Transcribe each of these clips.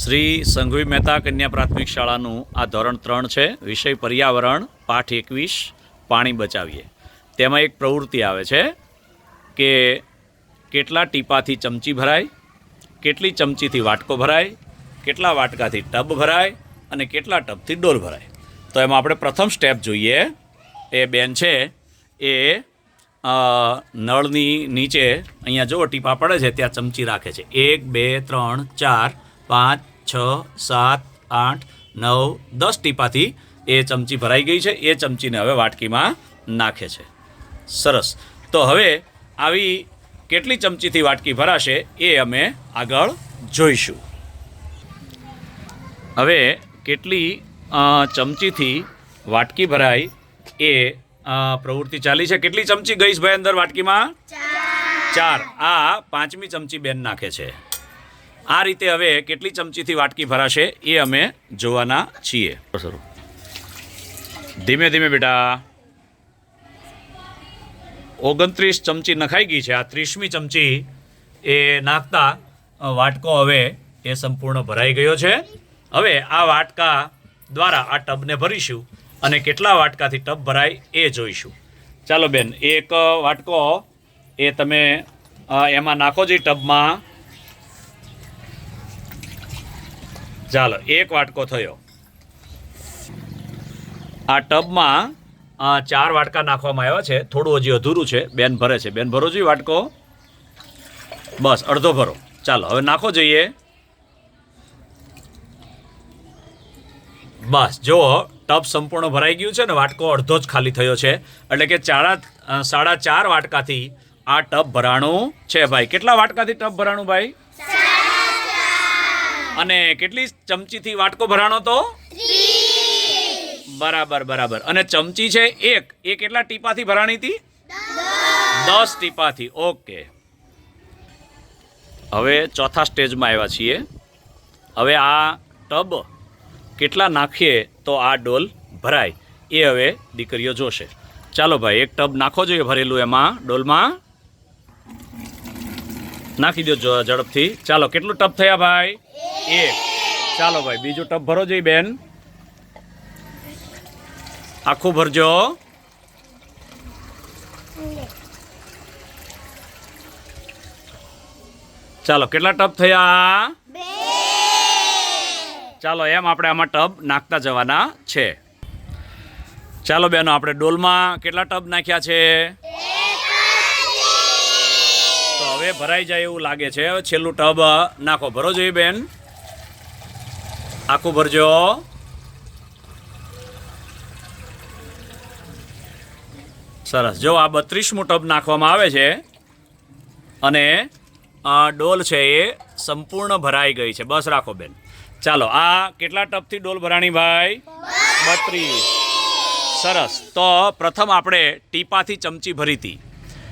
શ્રી સંઘવી મહેતા કન્યા પ્રાથમિક શાળાનું આ ધોરણ ત્રણ છે. વિષય પર્યાવરણ, પાઠ એકવીસ, પાણી બચાવીએ. તેમાં એક પ્રવૃત્તિ આવે છે કે કેટલા ટીપાથી ચમચી ભરાય, કેટલી ચમચીથી વાટકો ભરાય, કેટલા વાટકાથી ટબ ભરાય અને કેટલા ટબથી ડોલ ભરાય. તો એમાં આપણે પ્રથમ સ્ટેપ જોઈએ. એ બેન છે એ નળની નીચે, અહીંયા જો ટીપા પડે છે, ત્યાં ચમચી રાખે છે. એક, બે, ત્રણ, ચાર પાંચ છ સાત આઠ નવ દસ ટીપાથી એ ચમચી ભરાઈ ગઈ છે. એ ચમચીને હવે વાટકીમાં નાખે છે. સરસ. તો હવે આવી કેટલી ચમચીથી વાટકી ભરાશે એ અમે આગળ જોઈશું. હવે કેટલી ચમચીથી વાટકી ભરાય એ પ્રવૃત્તિ ચાલી છે. કેટલી ચમચી ગઈશ ભાઈ અંદર વાટકીમાં? ચાર. આ પાંચમી ચમચી બેન નાખે છે. આ રીતે હવે કેટલી ચમચીથી વાટકી ભરાશે એ અમે જોવાના છીએ. ધીમે ધીમે બેટા. ઓગણત્રીસ ચમચી નખાઈ ગઈ છે. આ ત્રીસમી ચમચી એ નાખતા વાટકો હવે એ સંપૂર્ણ ભરાઈ ગયો છે. હવે આ વાટકા દ્વારા આ ટબને ભરીશું અને કેટલા વાટકાથી ટબ ભરાય એ જોઈશું. ચાલો બેન, એક વાટકો એ તમે એમાં નાખો જે ટબમાં. ચાલો, એક વાટકો થયો. આ ટબમાં ચાર વાટકા નાખવામાં આવ્યા છે. થોડું હજી અધૂરું છે. બેન ભરે છે. બેન ભરો જોઈએ વાટકો. બસ, અડધો ભરો. ચાલો, હવે નાખો જોઈએ. બસ, જો, ટબ સંપૂર્ણ ભરાઈ ગયું છે ને, વાટકો અડધો જ ખાલી થયો છે. એટલે કે ચારા સાડા ચાર વાટકાથી આ ટબ ભરાણું છે ભાઈ. કેટલા વાટકાથી ટબ ભરાણું ભાઈ? અને કેટલી ચમચીથી વાટકો ભરાણો તો? બરાબર બરાબર. અને ચમચી છે એક. એ કેટલા ટીપાથી ભરાણી હતી? દસ ટીપાથી. ઓકે. હવે ચોથા સ્ટેજમાં આવ્યા છીએ. હવે આ ટબ કેટલા નાખીએ તો આ ડોલ ભરાય? એ હવે દીકરીઓ જોશે. ચાલો ભાઈ, એક ટબ નાખો જોઈએ ભરેલું એમાં ડોલમાં. નાખી દો ઝડપથી. ચાલો કેટલું ટપ થયા ભાઈ? એક. ચાલો ભાઈ બીજું ટબ ભરો જોઈએ બેન. આખું ભરજો. ચાલો કેટલા ટબ થયા? ચાલો એમ આપણે આમાં ટબ નાખતા જવાના છે. ચાલો બેનો આપણે ડોલમાં કેટલા ટબ નાખ્યા છે? હવે ભરાઈ જાય એવું લાગે છે. છેલ્લું ટબ નાખો. ભરો જોઈએ બેન. આખું ભરજો. સરસ. જો આ બત્રીસમું ટબ નાખવામાં આવે છે અને આ ડોલ છે એ સંપૂર્ણ ભરાઈ ગઈ છે. બસ રાખો બેન. ચાલો, આ કેટલા ટબથી ડોલ ભરાણી ભાઈ? બત્રીસ. સરસ. તો પ્રથમ આપણે ટીપાથી ચમચી ભરી હતી.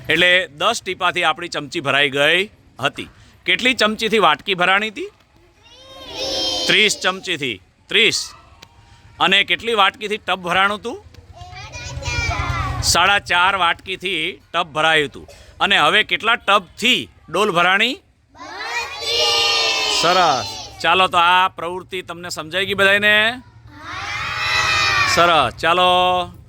એટલે દસ ટીપાથી આપણી ચમચી ભરાઈ ગઈ હતી. કેટલી ચમચીથી વાટકી ભરાણી હતી? ત્રીસ ચમચીથી. ત્રીસ. અને કેટલી વાટકીથી ટબ ભરાણું હતું? સાડા ચાર વાટકીથી ટબ ભરાયું હતું. અને હવે કેટલા ટબથી ડોલ ભરાણી? સરસ. ચાલો તો આ પ્રવૃત્તિ તમને સમજાઈ ગઈ બધાને સરસ. ચાલો.